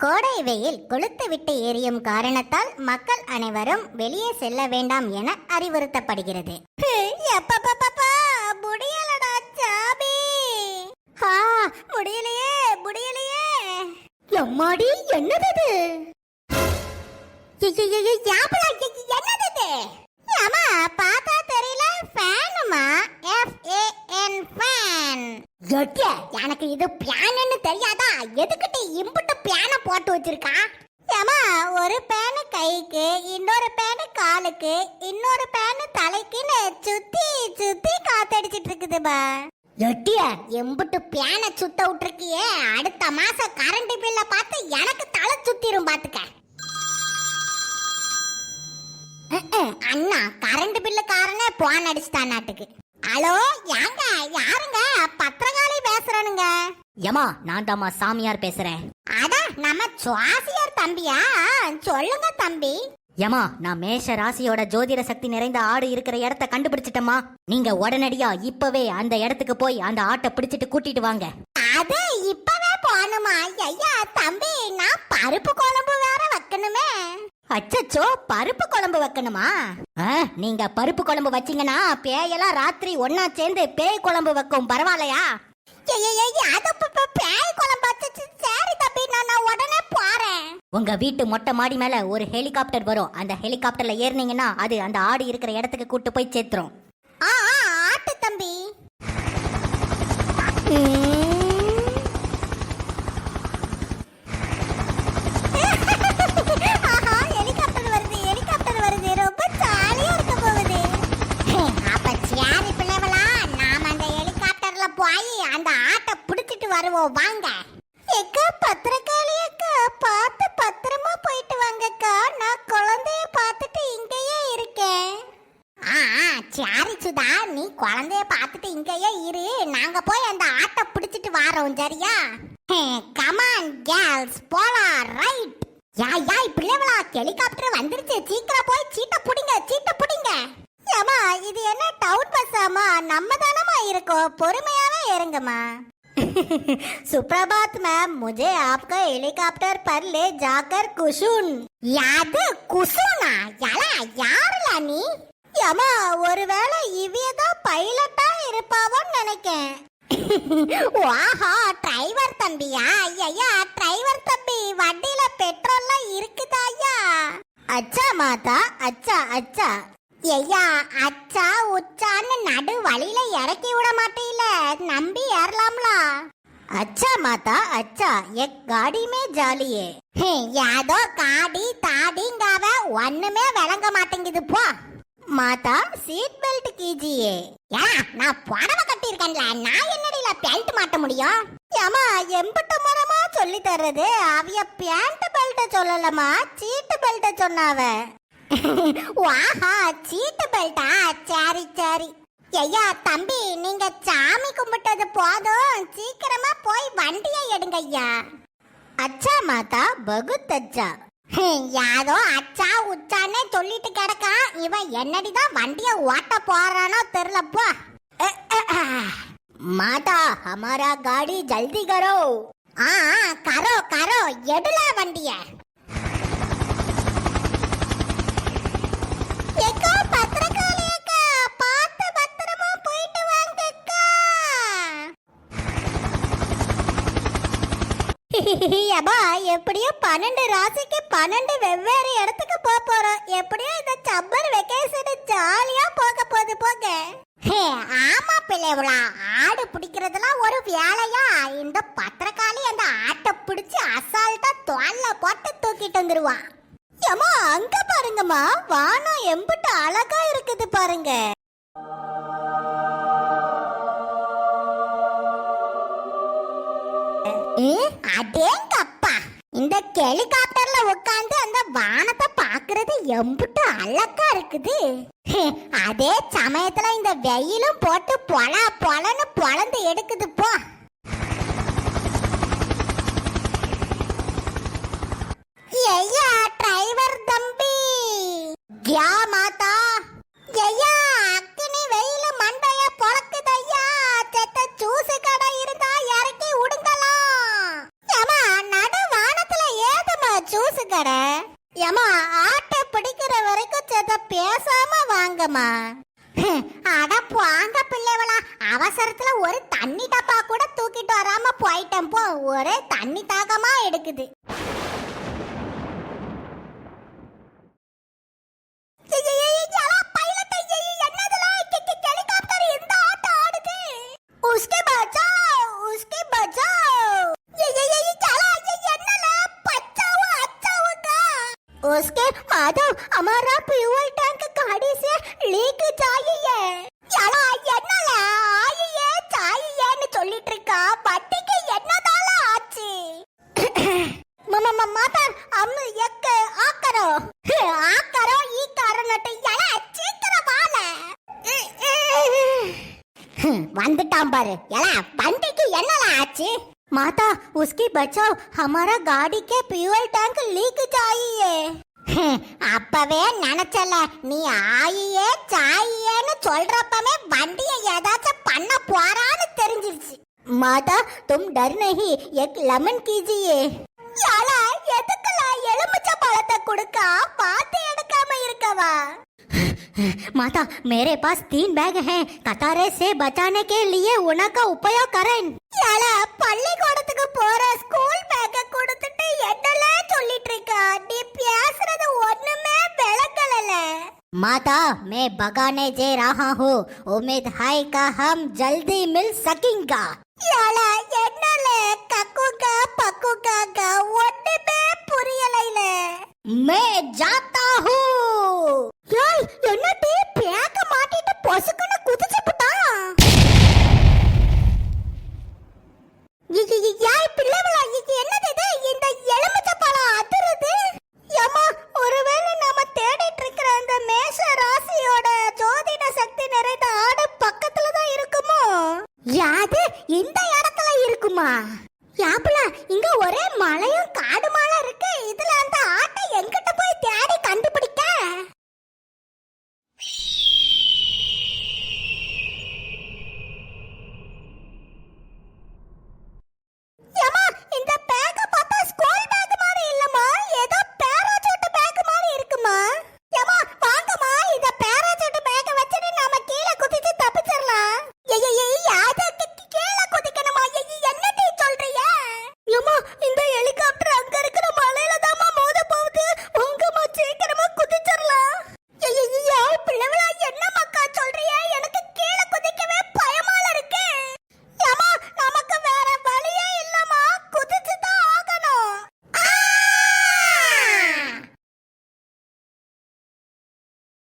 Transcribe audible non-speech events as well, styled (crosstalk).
கோடை வெயில் கொளுத்து விட்டு எரியும் காரணத்தால் மக்கள் அனைவரும் வெளியே செல்ல வேண்டாம் என அறிவுறுத்தப்படுகிறது. முடியலையே முடியலையே. எம்மாடி என்னது என்னது இது? ஏம்மா, பார்த்தா தெரியல ஃபேனுமா F-A-N ஜொட்டிய எனக்கு இது பியானன்னு தெரியாதா? எதுக்கிட்ட இம்புட்டு பியானை போட்டு வச்சிருக்கா? ஏமா ஒரு பேனு கைக்கு இன்னொரு பேனு காலுக்கு இன்னொரு பேனு தலைக்குன்னு சுத்தி சுத்தி காத்தடிச்சிட்டு இருக்குதுபா எட்டிய எம்புட்டு பியானை சுத்த விட்டுருக்கியே. அடுத்த மாசம் கரண்ட் பில்ல பார்த்து எனக்கு தலை சுத்திரும் பாத்துக்க. அண்ணா கரண்ட் பில்லு காரனே போன் அடிச்சிட்டான் நாட்டுக்கு. ஹலோ யாங்க யாருங்க? பத்திரகாளி பேசுறனுங்க. யமா நான் தாமா சாமியார் பேசுறேன். அட நம்ம சுவாசியார் தம்பியா? சொல்லுங்க தம்பி. யமா நான் மேஷ ராசியோட ஜோதிட சக்தி நிறைந்த ஆடு இருக்கிற இடத்த கண்டுபிடிச்சிட்டமா நீங்க உடனடியா இப்பவே அந்த இடத்துக்கு போய் அந்த ஆட்டை பிடிச்சிட்டு கூட்டிட்டு வாங்க. அது இப்பவே போகணுமா? ஐயா தம்பி நான் பருப்பு குழம்பு வேற வைக்கணுமே. அச்சச்சோ பருப்பு குழம்பு வைக்கணுமா? ஆ, நீங்க பருப்பு குழம்பு வச்சீங்கன்னா பேயெல்லாம் ராத்திரி ஒன்னா சேர்ந்து பேய் குழம்பு வைக்கும் பரவாயில்லையா? பேய் குழம்பு சரி தம்பி நான் உடனே உங்க வீட்டு மொட்டை மாடி மேல ஒரு ஹெலிகாப்டர் வரும். அந்த ஹெலிகாப்டர்ல ஏறினீங்கன்னா அது அந்த ஆடு இருக்கிற இடத்துக்கு கூட்டு போய் சேர்த்துரும். ஆ ஆ, ஆட்டு தம்பி ம். ஆஹா, ஹெலிகாப்டர் வருது ஹெலிகாப்டர் வருது ரொம்ப ஜாலியா இருக்க போகுது அப்ப சியாரி பிள்ளைவளா நாம அந்த ஹெலிகாப்டர்ல போய் அந்த ஆட்டை பிடிச்சிட்டு வருவோம் வாங்க. எக்கா பத்திரக்காளி அக்கா பார்த்து பத்திரமா போயிட்டு வாங்கக்கா. நான் குழந்தைய பார்த்துட்டு இங்கேயே இருக்கேன். ஆ ஆ, சரி சுதா நீ குழந்தைய பார்த்துட்டு இங்கேயே இரு. நாங்க போய் அந்த ஆட்டை பிடிச்சிட்டு வாரோம் சரியா? கமான் கேர்ள்ஸ் போலாம் ரைட் யா யா பிள்ளைவளா ஹெலிகாப்டர் வந்துருச்சு. சீக்கிரம் போய் சீட்டை புடிங்க சீட்டை புடிங்க. ஏமா இது என்ன டவுன் பஸ்ஸாமா நம்ம தானமா இருக்கோம். பொறுமையாவே இருங்கம்மா. (laughs) सुप्रभात मैम मुझे आपका हेलीकॉप्टर पर ले जाकर कुशुन யாது குசுனா யாரா யாருல நீ ஏமா ஒருவேளை இவியதான் பைலட்டா இருப்பாவோன்னு நினைக்கேன் (laughs) வாஹா டிரைவர் தம்பியா ஐயா டிரைவர் தம்பி வண்டியில பெட்ரோல்லாம் இருக்குதா ஐயா அச்சா மாதா அச்சா அச்சா ஐயா அச்சா உச்சான்னு நடு வழியில இறக்கி விட மாட்டேல நம்பி ஏறலாம்லா. அச்சா மாதா அச்சா எக் காடி ஜாலியே. யாதோ காடி தாடிங்காவ ஒண்ணுமே விளங்க மாட்டேங்குது போ. மாதா சீட் பெல்ட் கீஜியே. யா நான் புடவை கட்டியிருக்கேன்ல நான் என்னடில பெல்ட் மாட்ட முடியும்? ஏமா எம்பிட்டு மரமா சொல்லி தர்றது? அவிய பேண்ட் பெல்ட்டை சொல்லலமா சீட்டு பெல்ட்டை சொன்னாவ. (laughs) வாஹா சீட்டு பெல்ட்டா? சரி சரி. ஐயா தம்பி நீங்க சாமி கும்பிட்டது போதும். சீக்கிரமா போய் வண்டியை எடுங்க ஐயா. அச்சா மாதா பகுத் அச்சா. யாரோ அச்சா உச்சானே சொல்லிட்டு கிடக்கான் இவன் என்னடிதான் வண்டியை ஓட்ட போறானோ தெரியல போ. (clears throat) மாதா ஹமாரா காடி ஜல்தி கரோ. ஆ கரோ கரோ எடுலா வண்டியை ஏக்கா பத்திரகாளி அக்கா பார்த்து பத்திரமா போயிட்டு வாங்க அக்கா ஏபா எப்படியோ பன்னெண்டு ராசிக்கு பன்னெண்டு வெவ்வேறு இடத்துக்கு போக போறோம். எப்படியோ இந்த சம்மர் வெக்கேஷன் ஜாலியா போக போகுது போங்க. ஹே, ஆமா பிள்ளைவளா ஆடு பிடிக்கிறதெல்லாம் ஒரு வேலையா? இந்த பத்திரக்காளி அந்த ஆட்டை பிடிச்சி அசால்ட்டா தோல்ல போட்டு தூக்கிட்டு வந்துருவான் ஏமா அங்க பாருங்கம்மா வானம் எம்பிட்டு அழகா இருக்குது பாருங்க. ம், அடேங்கப்பா. இந்த ஹெலிகாப்டர்ல உட்காந்து அந்த வானத்தை பாக்குறது எம்புட்டு அழகா இருக்குது. அதே சமயத்துல இந்த வெயிலும் போட்டு பொல பொலன்னு பொலந்து எடுக்குது போ. இல்லடா ஏமா ஆட்டை பிடிக்கிற வரைக்கும் சேத பேசாம வாங்கம்மா. அட வாங்க பிள்ளைவளா அவசரத்துல ஒரு தண்ணி டப்பா கூட தூக்கிட்டு வராம போயிட்டேன் போ. ஒரே தண்ணி தாகமா எடுக்குது. उसके माधव हमारा फ्यूल टैंक गाड़ी से लीक चाहिए யாரா என்னல ஆயியே சாயியேன்னு சொல்லிட்டு இருக்கா வட்டிக்கு என்னதால ஆச்சு மம்மா மம்மா தான் அம்மு எக்க ஆக்கரோ ஆக்கரோ ஈ காரணத்தை எல சீக்கிரம் வால வந்துட்டான் பாரு எலா வண்டிக்கு என்னல ஆச்சு माता उसकी बचाओ हमारा गाड़ी के फ्यूल टैंक लीक चाहिए அப்பவே நினைச்சல நீ ஆயியே சாயியேன்னு சொல்றப்பவே வண்டியை ஏதாச்சும் பண்ண போறான்னு தெரிஞ்சிருச்சு மாதா தும் டர் நஹி எக் லெமன் கீஜியே யாலா எதுக்குல எலுமிச்சை பழத்தை கொடுக்கா பார்த்து எடுக்காம இருக்கவா माता मेरे पास तीन बैग हैं कतारे से बचाने के लिए उनका उपयोग करें யாலா பள்ளிக்கூடத்துக்கு போற ஸ்கூல் பேக்க கொடுத்துட்டு என்னெல்லாம் சொல்லிட்டு இருக்கா நீ பேசுறது ஒண்ணுமே விளங்கலல माता मैं बगाने जे रहा हूँ उम्मीद है का हम जल्दी मिल सकेंगे யாலா என்னல கக்குக்கா பக்குக்காக்கா ஒண்ணுமே புரியலைல मैं जाता हूँ